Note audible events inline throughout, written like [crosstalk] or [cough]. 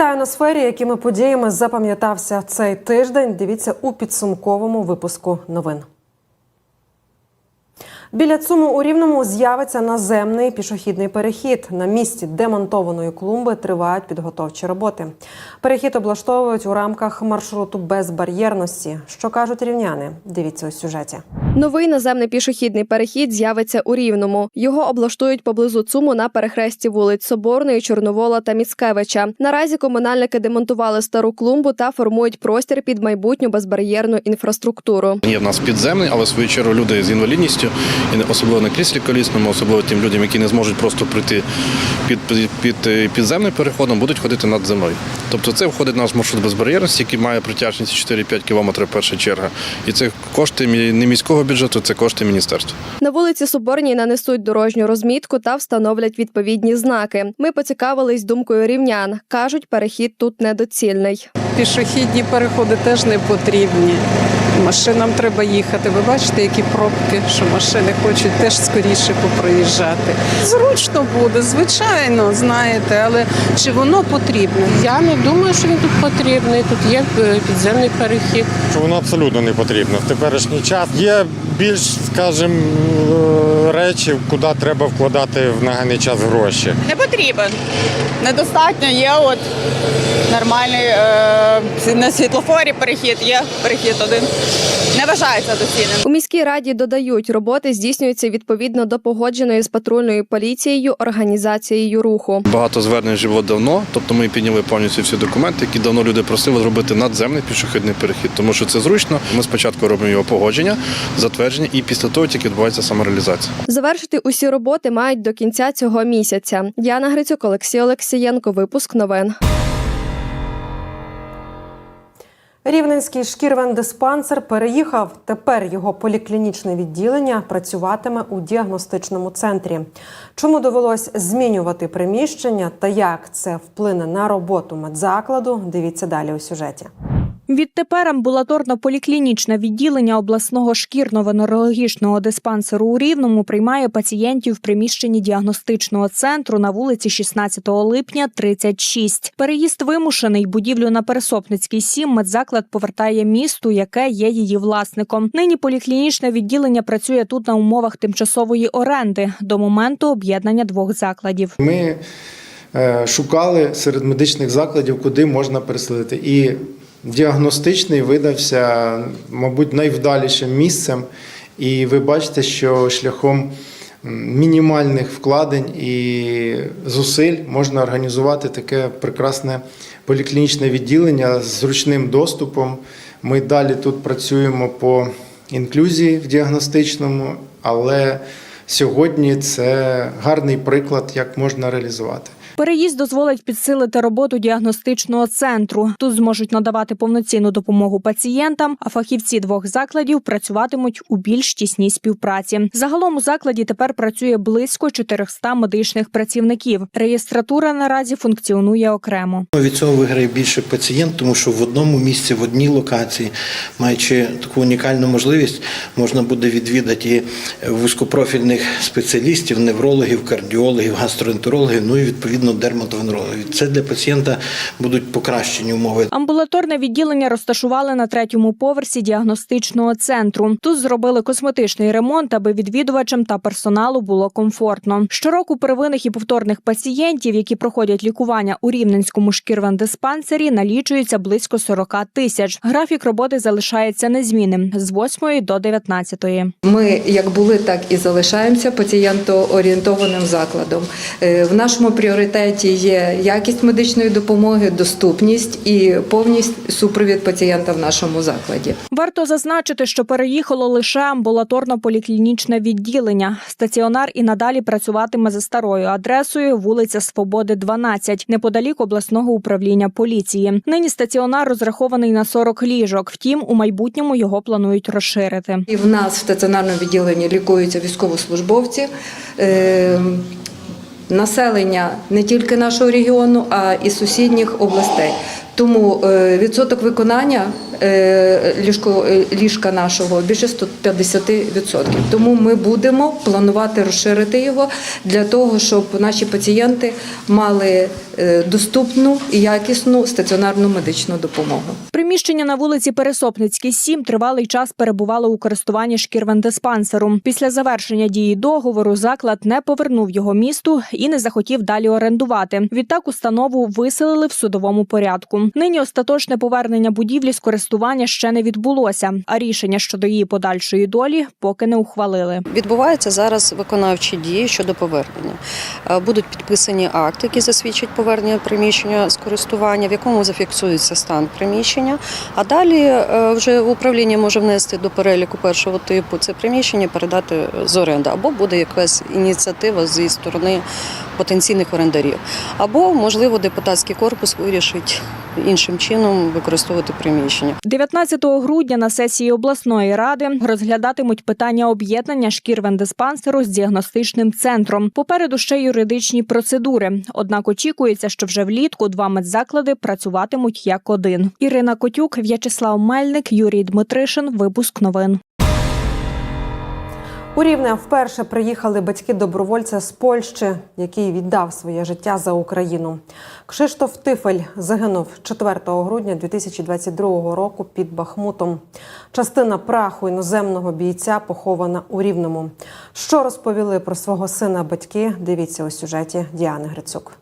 Вітаю на сфері. Якими подіями запам'ятався цей тиждень? Дивіться у підсумковому випуску новин. Біля ЦУМу у Рівному з'явиться наземний пішохідний перехід. На місці демонтованої клумби тривають підготовчі роботи. Перехід облаштовують у рамках маршруту безбар'єрності. Що кажуть рівняни? Дивіться у сюжеті. Новий наземний пішохідний перехід з'явиться у Рівному. Його облаштують поблизу ЦУМу на перехресті вулиць Соборної, Чорновола та Міцкевича. Наразі комунальники демонтували стару клумбу та формують простір під майбутню безбар'єрну інфраструктуру. Є в нас підземний, але в свою чергу люди з інвалідністю, і особливо на кріслі колісному, особливо тим людям, які не зможуть просто прийти під, під, під е, підземним переходом, будуть ходити над землею. Тобто це входить в наш маршрут безбар'єрності, який має притяжність 4-5 кілометрів перша черга. І це кошти не міського бюджету, це кошти міністерства. На вулиці Соборній нанесуть дорожню розмітку та встановлять відповідні знаки. Ми поцікавились думкою рівнян. кажуть, перехід тут недоцільний. Пішохідні переходи теж не потрібні. Машинам треба їхати. Ви бачите, які пробки, що машини хочуть теж скоріше попроїжджати. Зручно буде, звичайно, знаєте, але чи воно потрібно? Я не думаю, що він тут потрібний. Тут є е, підземний перехід. що воно абсолютно не потрібно в теперішній час. Є більш, скажімо, е, речі, куди треба вкладати в наганий час гроші. Не потрібен. Недостатньо є от нормальний е, на світлофорі перехід, є перехід один. Не вважається доцільним. У міській раді додають, роботи здійснюються відповідно до погодженої з патрульною поліцією організацією руху. Багато звернень було давно, тобто ми підняли повністю всі документи, які давно люди просили зробити надземний пішохідний перехід, тому що це зручно. Ми спочатку робимо його погодження, затвердження, і після того тільки відбувається самореалізація. Завершити усі роботи мають до кінця цього місяця. Діана Грицюк, Олексій Олексієнко. Випуск новин. Рівненський шкірвендиспансер переїхав. Тепер його поліклінічне відділення працюватиме у діагностичному центрі. Чому довелось змінювати приміщення та як це вплине на роботу медзакладу? Дивіться далі у сюжеті. Відтепер амбулаторно-поліклінічне відділення обласного шкірно-венерологічного диспансеру у Рівному приймає пацієнтів в приміщенні діагностичного центру на вулиці 16 липня, 36. Переїзд вимушений. Будівлю на Пересопницькій 7 медзаклад повертає місту, яке є її власником. Нині поліклінічне відділення працює тут на умовах тимчасової оренди до моменту об'єднання двох закладів. Ми е, шукали серед медичних закладів, куди можна переселити. І діагностичний видався, мабуть, найвдалішим місцем. І ви бачите, що шляхом мінімальних вкладень і зусиль можна організувати таке прекрасне поліклінічне відділення з зручним доступом. Ми далі тут працюємо по інклюзії в діагностичному, але сьогодні це гарний приклад, як можна реалізувати. Переїзд дозволить підсилити роботу діагностичного центру. Тут зможуть надавати повноцінну допомогу пацієнтам, а фахівці двох закладів працюватимуть у більш тісній співпраці. Загалом у закладі тепер працює близько 400 медичних працівників. Реєстратура наразі функціонує окремо. Від цього виграє більше пацієнт, тому що в одному місці, в одній локації, маючи таку унікальну можливість, можна буде відвідати і вузькопрофільних спеціалістів, неврологів, кардіологів, гастроентерологів, ну і відповідно дерматовенерологів. Це для пацієнта будуть покращені умови. Амбулаторне відділення розташували на третьому поверсі діагностичного центру. Тут зробили косметичний ремонт, аби відвідувачам та персоналу було комфортно. Щороку первинних і повторних пацієнтів, які проходять лікування у рівненському шкірвендиспансері, налічується близько 40 тисяч. Графік роботи залишається незмінним з 8 до 19. Ми як були, так і залишаємося пацієнтоорієнтованим закладом. Е, В нашому пріоритеті є якість медичної допомоги, доступність і повність супровід пацієнта в нашому закладі. Варто зазначити, що переїхало лише амбулаторно-поліклінічне відділення. Стаціонар і надалі працюватиме за старою адресою вулиця Свободи, 12, неподалік обласного управління поліції. Нині стаціонар розрахований на 40 ліжок. Втім, у майбутньому його планують розширити. І в нас в стаціонарному відділенні лікуються військовослужбовці. Населення не тільки нашого регіону, а і сусідніх областей. Тому е, відсоток виконання е, е, ліжка нашого більше 150%. Тому ми будемо планувати розширити його для того, щоб наші пацієнти мали доступну і якісну стаціонарну медичну допомогу. Приміщення на вулиці Пересопницькій, 7 тривалий час перебувало у користуванні шкірвендиспансеру. Після завершення дії договору заклад не повернув його місту і не захотів далі орендувати. Відтак установу виселили в судовому порядку. Нині остаточне повернення будівлі з користування ще не відбулося, а рішення щодо її подальшої долі поки не ухвалили. Відбуваються зараз виконавчі дії щодо повернення. Е, Будуть підписані акти, які засвідчать повернення приміщення з користування, в якому зафіксується стан приміщення. А далі е, вже управління може внести до переліку першого типу це приміщення, передати з оренди, або буде якась ініціатива зі сторони потенційних орендарів, або можливо депутатський корпус вирішить іншим чином використовувати приміщення. 19 грудня на сесії обласної ради розглядатимуть питання об'єднання шкірвендиспансеру з діагностичним центром. Попереду ще юридичні процедури. Однак очікується, що вже влітку два медзаклади працюватимуть як один. Ірина Котюк, В'ячеслав Мельник, Юрій Дмитришин. Випуск новин. У Рівне вперше приїхали батьки добровольця з Польщі, який віддав своє життя за Україну. Кшиштоф Тифель загинув 4 грудня 2022 року під Бахмутом. Частина праху іноземного бійця похована у Рівному. Що розповіли про свого сина батьки? Дивіться у сюжеті Діани Грицюк.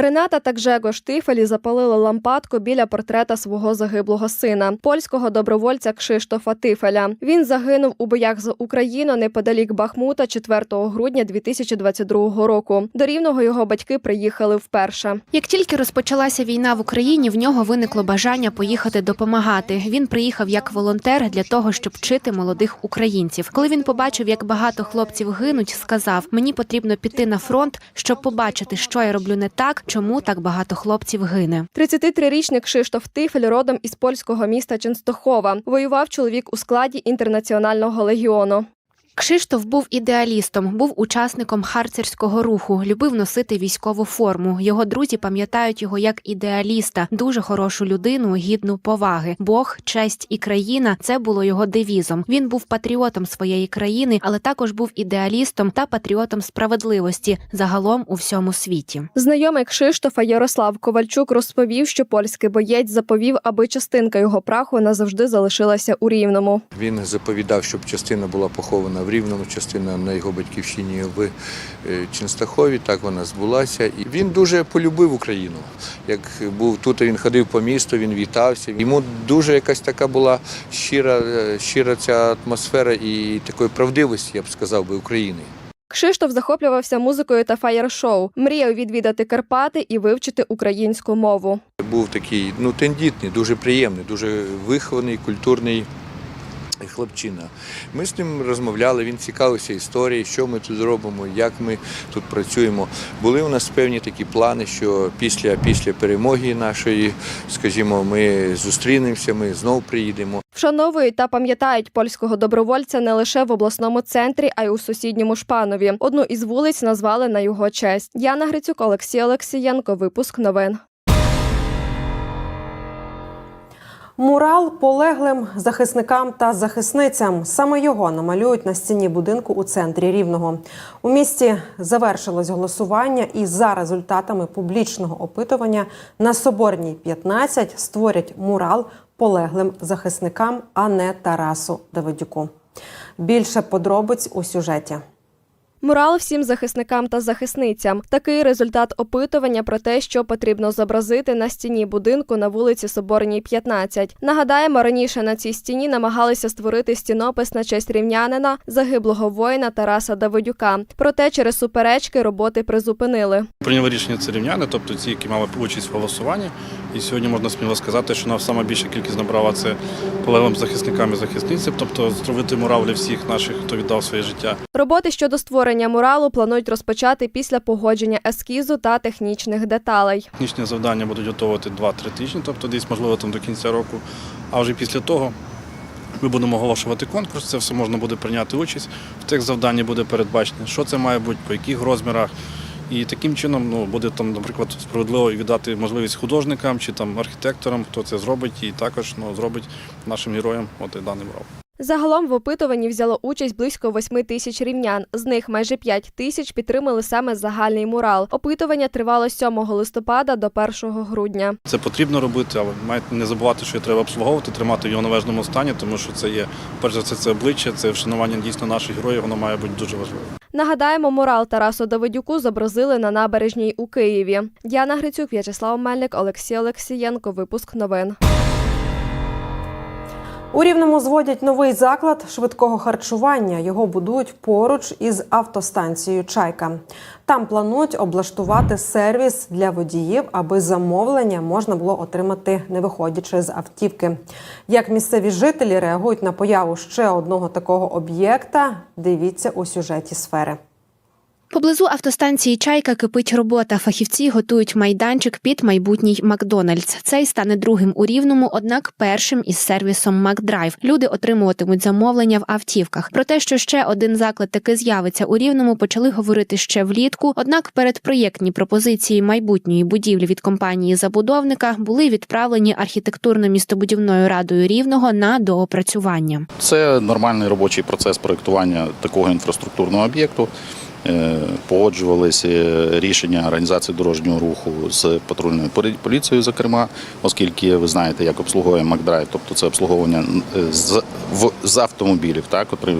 Рената та Гжегош Тифелі запалили лампадку біля портрета свого загиблого сина, польського добровольця Кшиштофа Тифеля. Він загинув у боях за Україну неподалік Бахмута 4 грудня 2022 року. До рівного його батьки приїхали вперше. Як тільки розпочалася війна в Україні, в нього виникло бажання поїхати допомагати. Він приїхав як волонтер для того, щоб вчити молодих українців. Коли він побачив, як багато хлопців гинуть, сказав: мені потрібно піти на фронт, щоб побачити, що я роблю не так, чому так багато хлопців гине. 33-річний Кшиштоф Тифель родом із польського міста Ченстохова. Воював чоловік у складі інтернаціонального легіону. Кшиштоф був ідеалістом, був учасником харцерського руху, любив носити військову форму. Його друзі пам'ятають його як ідеаліста, дуже хорошу людину, гідну поваги. Бог, честь і країна це було його девізом. Він був патріотом своєї країни, але також був ідеалістом та патріотом справедливості загалом у всьому світі. Знайомий Кшиштофа Ярослав Ковальчук розповів, що польський боєць заповів, аби частинка його праху назавжди залишилася у рівному. Він заповідав, щоб частина була похована в Рівному, частина на його батьківщині в е, Ченстахові. Так вона збулася. І він дуже полюбив Україну. Як був тут, він ходив по місту, він вітався. Йому дуже якась така була щира, е, щира ця атмосфера і такої правдивості, я б сказав би, України. Кшиштоф захоплювався музикою та фаєр-шоу, мріяв відвідати Карпати і вивчити українську мову. Був такий ну, тендітний, дуже приємний, дуже вихований, культурний хлопчина. Ми з ним розмовляли, він цікавився історією, що ми тут робимо, як ми тут працюємо. Були у нас певні такі плани, що після, після перемоги нашої, скажімо, ми зустрінемося, ми знову приїдемо. Вшановують та пам'ятають польського добровольця не лише в обласному центрі, а й у сусідньому Шпанові. Одну із вулиць назвали на його честь. Яна Грицюк, Олексій Олексієнко. Випуск новин. Мурал полеглим захисникам та захисницям. Саме його намалюють на стіні будинку у центрі Рівного. У місті завершилось голосування, і за результатами публічного опитування на Соборній 15 створять мурал полеглим захисникам, а не Тарасу Давидюку. Більше подробиць у сюжеті. Мурал всім захисникам та захисницям. Такий результат опитування про те, що потрібно зобразити на стіні будинку на вулиці Соборній, 15. Нагадаємо, раніше на цій стіні намагалися створити стінопис на честь рівнянина, загиблого воїна Тараса Давидюка. Проте через суперечки роботи призупинили. Прийняли рішення це рівняни, тобто ті, які мали участь в голосуванні. І сьогодні можна сміло сказати, що нам сама більша кількість набрала це полеглим захисникам і захисницям, тобто зробити мурал для всіх наших, хто віддав своє життя. Роботи щодо створення муралу планують розпочати після погодження ескізу та технічних деталей. Технічні завдання будуть готувати 2-3 тижні, тобто десь, можливо, там до кінця року. А вже після того ми будемо оголошувати конкурс, це все можна буде прийняти участь. В тих завданні буде передбачено, що це має бути, по яких розмірах, І таким чином ну, буде там, наприклад, справедливо віддати можливість художникам чи там архітекторам, хто це зробить, і також ну, зробить нашим героям от і даний мурал. Загалом в опитуванні взяло участь близько 8 тисяч рівнян. З них майже 5 тисяч підтримали саме загальний мурал. Опитування тривало з 7 листопада до 1 грудня. Це потрібно робити, але маєте не забувати, що його треба обслуговувати, тримати його в належному стані, тому що це є перш за все це обличчя, це вшанування дійсно наших героїв. Воно має бути дуже важливим. Нагадаємо, мурал Тарасу Давидюку зобразили на набережній у Києві. Діана Грицюк, В'ячеслав Мельник, Олексій Олексієнко. Випуск новин. У Рівному зводять новий заклад швидкого харчування. Його будують поруч із автостанцією Чайка. Там планують облаштувати сервіс для водіїв, аби замовлення можна було отримати, не виходячи з автівки. Як місцеві жителі реагують на появу ще одного такого об'єкта, дивіться у сюжеті сфери. Поблизу автостанції Чайка кипить робота. Фахівці готують майданчик під майбутній Макдональдс. Цей стане другим у рівному, однак першим із сервісом Макдрайв. Люди отримуватимуть замовлення в автівках. Про те, що ще один заклад таки з'явиться у рівному, почали говорити ще влітку. Однак передпроєктні пропозиції майбутньої будівлі від компанії забудовника були відправлені архітектурно-містобудівною радою рівного на доопрацювання. Це нормальний робочий процес проєктування такого інфраструктурного об'єкту. Е, Погоджувалися рішення організації дорожнього руху з патрульною полі- поліцією, зокрема, оскільки ви знаєте, як обслуговує Макдрайв, тобто це обслуговування е, з, в, з автомобілів, так, е,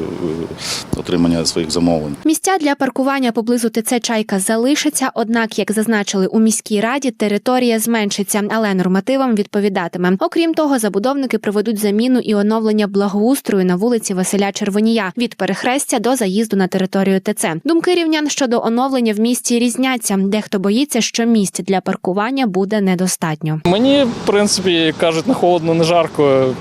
отримання своїх замовлень. Місця для паркування поблизу ТЦ Чайка залишаться, однак, як зазначили у міській раді, територія зменшиться, але нормативам відповідатиме. Окрім того, забудовники проведуть заміну і оновлення благоустрою на вулиці Василя Червонія від перехрестя до заїзду на територію ТЦ. Думки рівнян щодо оновлення в місті різняться. Дехто боїться, що місць для паркування буде недостатньо. Мені, в принципі, кажуть, не холодно, не жарко.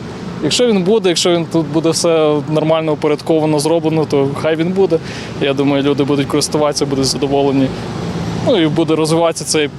Якщо він буде, якщо він тут буде все нормально упорядковано зроблено, то хай він буде. Я думаю, люди будуть користуватися, будуть задоволені. Ну і буде розвиватися цей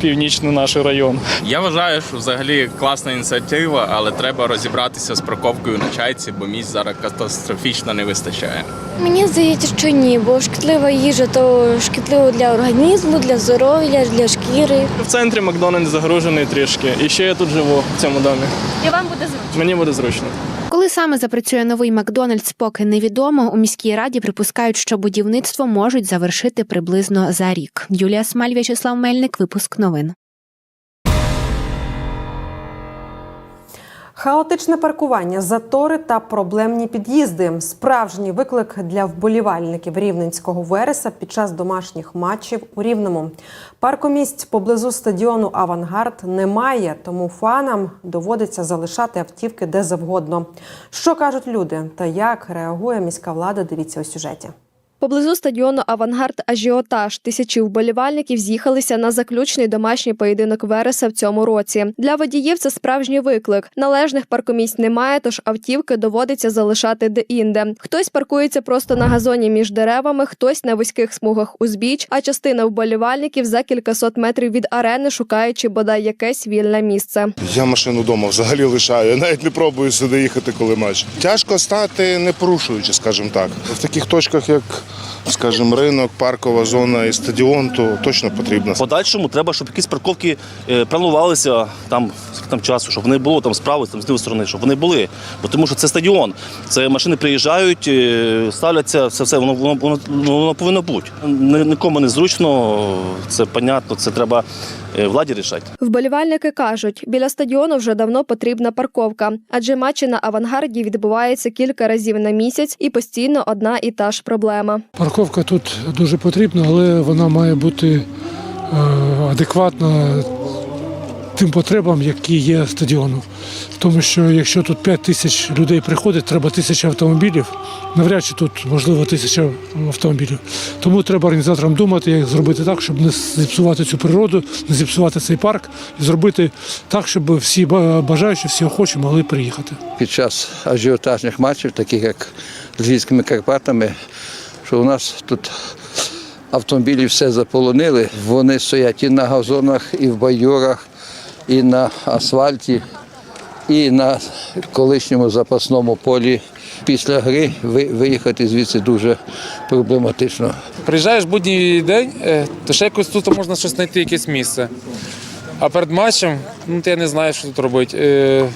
північний наш район. Я вважаю, що взагалі класна ініціатива, але треба розібратися з парковкою на чайці, бо місць зараз катастрофічно не вистачає. Мені здається, що ні, бо шкідлива їжа то шкідливо для організму, для здоров'я, для шкіри. В центрі Макдональдс загружений трішки. І ще я тут живу в цьому домі. І вам буде зручно. Мені буде зручно. Коли саме запрацює новий Макдональдс, поки невідомо. У міській раді припускають, що будівництво можуть завершити приблизно за рік. Юлія Смаль, В'ячеслав Мельник, випуск новин. Хаотичне паркування, затори та проблемні під'їзди справжній виклик для вболівальників рівненського вереса під час домашніх матчів у Рівному. Паркомісць поблизу стадіону Авангард немає, тому фанам доводиться залишати автівки де завгодно. Що кажуть люди та як реагує міська влада? Дивіться у сюжеті. Поблизу стадіону Авангард ажіотаж. Тисячі вболівальників з'їхалися на заключний домашній поєдинок Вереса в цьому році. Для водіїв це справжній виклик. Належних паркомісць немає, тож автівки доводиться залишати де-інде. Хтось паркується просто на газоні між деревами, хтось на вузьких смугах узбіч, а частина вболівальників за кількасот метрів від арени, шукаючи бодай якесь вільне місце. Я машину вдома взагалі лишаю. Я [laughs] навіть не пробую сюди їхати, коли матч. Тяжко стати не порушуючи, скажімо так. В таких точках, як, скажімо, ринок, паркова зона і стадіон, то точно потрібно. Подальшому треба, щоб якісь парковки е, планувалися там, там часу, щоб вони було там справи, там з лівої сторони, щоб вони були. Бо тому що це стадіон. Це машини приїжджають, е, ставляться, все, все воно, воно, воно, воно повинно бути. Нікому не зручно, це понятно, це треба е, владі рішати. Вболівальники кажуть, біля стадіону вже давно потрібна парковка, адже матчі на авангарді відбуваються кілька разів на місяць і постійно одна і та ж проблема. Парковка тут дуже потрібна, але вона має бути е, адекватна тим потребам, які є стадіону. Тому що якщо тут 5 тисяч людей приходить, треба тисяча автомобілів. Навряд чи тут можливо тисяча автомобілів. Тому треба організаторам думати, як зробити так, щоб не зіпсувати цю природу, не зіпсувати цей парк, і зробити так, щоб всі бажаючі, всі охочі могли приїхати. під час ажіотажних матчів, таких як з Львівськими Карпатами, що у нас тут автомобілі все заполонили. Вони стоять і на газонах, і в байорах, і на асфальті, і на колишньому запасному полі після гри виїхати звідси дуже проблематично. Приїжджаєш будній день, е, то ще якось тут можна щось знайти, якесь місце. А перед матчем, ну я не знаю, що тут робити. Е,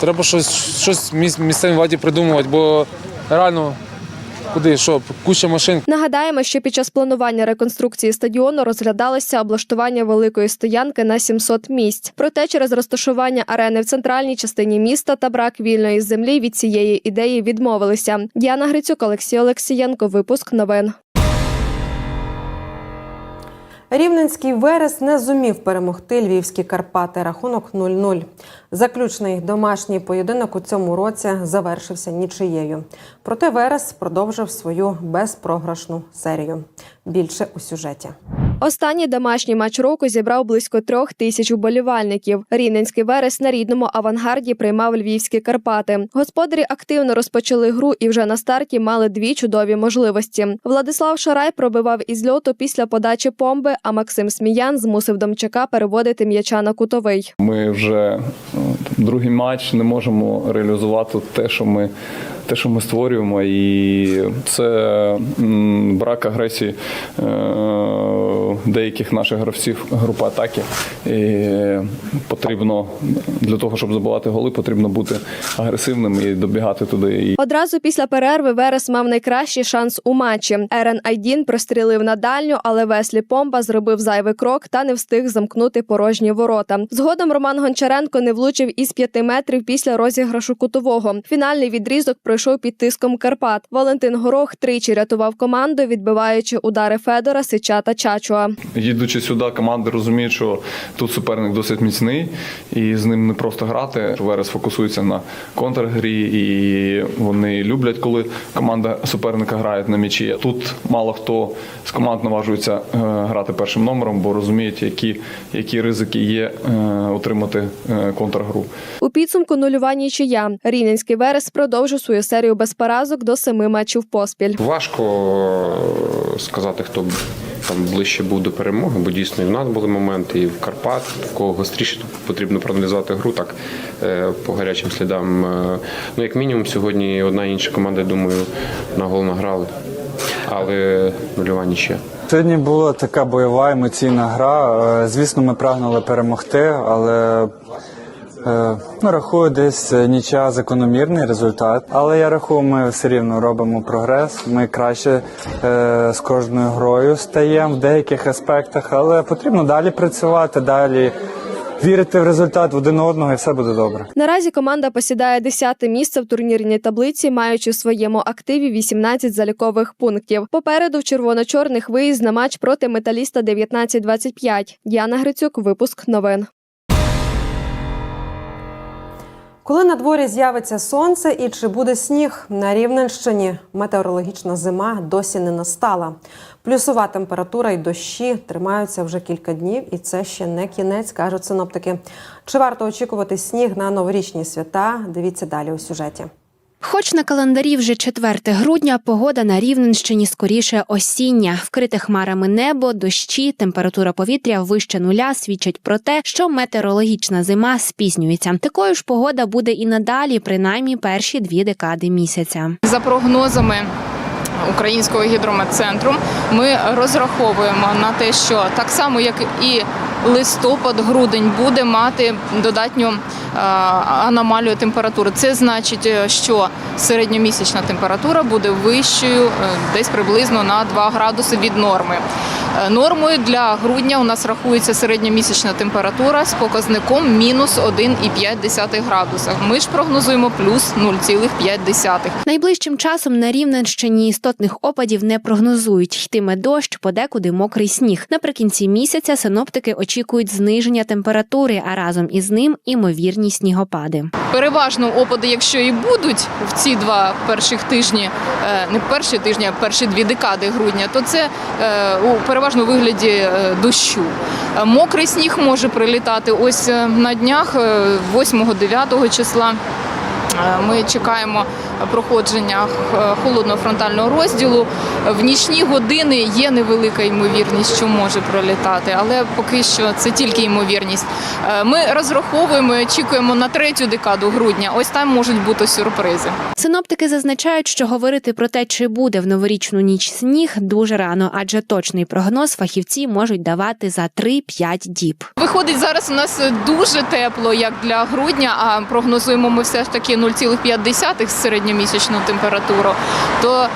Треба щось, щось міс- місцевій владі придумувати, бо реально куди, що, куча машин, Нагадаємо, що під час планування реконструкції стадіону розглядалося облаштування великої стоянки на 700 місць. Проте через розташування арени в центральній частині міста та брак вільної землі від цієї ідеї відмовилися. Діана Грицюк, Олексій Олексієнко. Випуск новин. Рівненський Верес не зумів перемогти львівські Карпати. Рахунок 0-0. Заключний домашній поєдинок у цьому році завершився нічиєю. Проте Верес продовжив свою безпрограшну серію. Більше у сюжеті. Останній домашній матч року зібрав близько трьох тисяч уболівальників. Рівненський верес на рідному авангарді приймав львівські Карпати. Господарі активно розпочали гру і вже на старті мали дві чудові можливості. Владислав Шарай пробивав із льоту після подачі помби, а Максим Сміян змусив Домчака переводити м'яча на кутовий. Ми вже е, другий матч не можемо реалізувати те, що ми. Те, що ми створюємо, і це брак агресії е, деяких наших гравців групи атаки. І потрібно для того, щоб забивати голи, потрібно бути агресивним і добігати туди. Одразу після перерви Верес мав найкращий шанс у матчі. Ерен Айдін прострілив на дальню, але Веслі Помба зробив зайвий крок та не встиг замкнути порожні ворота. Згодом Роман Гончаренко не влучив із п'яти метрів після розіграшу кутового. Фінальний відрізок пройшов під тиском Карпат. Валентин Горох тричі рятував команду, відбиваючи удари Федора, Сича та Чачуа. їдучи сюди, команди розуміють, що тут суперник досить міцний, і з ним не просто грати. Верес фокусується на контргрі, і вони люблять, коли команда суперника грає на м'ячі. Тут мало хто з команд наважується е, грати першим номером, бо розуміють, які, які ризики є е, отримати е, контргру. У підсумку нульова нічия. Рівненський Верес продовжив свою серію без поразок до семи матчів поспіль. Важко е, сказати, хто б там ближче був до перемоги, бо дійсно і в нас були моменти, і в Карпат, в кого гостріше потрібно проаналізувати гру так е, по гарячим слідам. Е, Ну, як мінімум, сьогодні одна і інша команда, я думаю, на гол награли. Але нульова нічия. Сьогодні була така бойова емоційна гра. Звісно, ми прагнули перемогти, але ну, рахую, десь е, нічия закономірний результат. Але я рахую, ми все рівно робимо прогрес. Ми краще е, з кожною грою стаємо в деяких аспектах, але потрібно далі працювати, далі вірити в результат в один одного, і все буде добре. Наразі команда посідає 10-те місце в турнірній таблиці, маючи в своєму активі 18 залікових пунктів. Попереду в червоно-чорних виїзд на матч проти металіста 19-25. Діана Грицюк, випуск новин. Коли на дворі з'явиться сонце і чи буде сніг на Рівненщині, метеорологічна зима досі не настала. Плюсова температура і дощі тримаються вже кілька днів, і це ще не кінець, кажуть синоптики. Чи варто очікувати сніг на новорічні свята? Дивіться далі у сюжеті. Хоч на календарі вже 4 грудня, погода на Рівненщині скоріше осіння. Вкрите хмарами небо, дощі, температура повітря вище нуля свідчать про те, що метеорологічна зима спізнюється. Такою ж погода буде і надалі, принаймні перші дві декади місяця. За прогнозами Українського гідрометцентру, ми розраховуємо на те, що так само, як і листопад, грудень буде мати додатню е, аномалію температури. Це значить, е, що середньомісячна температура буде вищою е, десь приблизно на 2 градуси від норми. Е, Нормою для грудня у нас рахується середньомісячна температура з показником мінус 1,5 градуса. Ми ж прогнозуємо плюс 0,5. Найближчим часом на Рівненщині істотних опадів не прогнозують. Йтиме дощ, подекуди мокрий сніг. Наприкінці місяця синоптики очікують зниження температури, а разом із ним імовірні снігопади. Переважно опади, якщо і будуть в ці два перших тижні, е, не перші тижні, а перші дві декади грудня, то це е, у вигляді е, дощу. Е, Мокрий сніг може прилітати ось е, на днях, е, 8-9 числа. Ми чекаємо проходження холодного фронтального розділу. В нічні години є невелика ймовірність, що може пролітати, але поки що це тільки ймовірність. Е, Ми розраховуємо, і очікуємо на третю декаду грудня. Ось там можуть бути сюрпризи. Синоптики зазначають, що говорити про те, чи буде в новорічну ніч сніг, дуже рано, адже точний прогноз фахівці можуть давати за 3-5 діб. Виходить, зараз у нас дуже тепло, як для грудня, а прогнозуємо ми все ж таки 0,5 середньомісячну температуру. То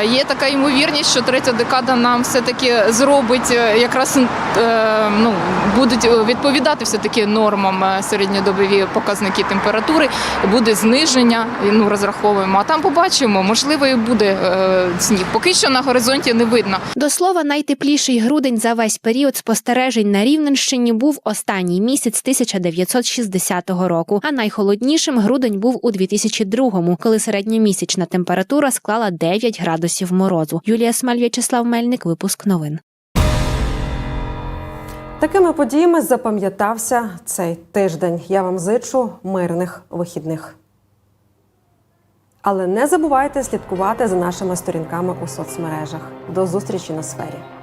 е, є така ймовірність, що третя декада нам все-таки зробить е, якраз е, ну, будуть відповідати все-таки нормам середньодобові показники температури, буде зниження, ну розраховуємо. А там побачимо, можливо, і буде сніг. Поки що на горизонті не видно. До слова, найтепліший грудень за весь період спостережень на Рівненщині був останній місяць 1960 року, а найхолоднішим грудень був у 2002-му, коли середньомісячна температура склала 9 градусів морозу. Юлія Смаль, В'ячеслав Мельник, випуск новин. Такими подіями запам'ятався цей тиждень. Я вам зичу мирних вихідних. Але не забувайте слідкувати за нашими сторінками у соцмережах. До зустрічі на сфері.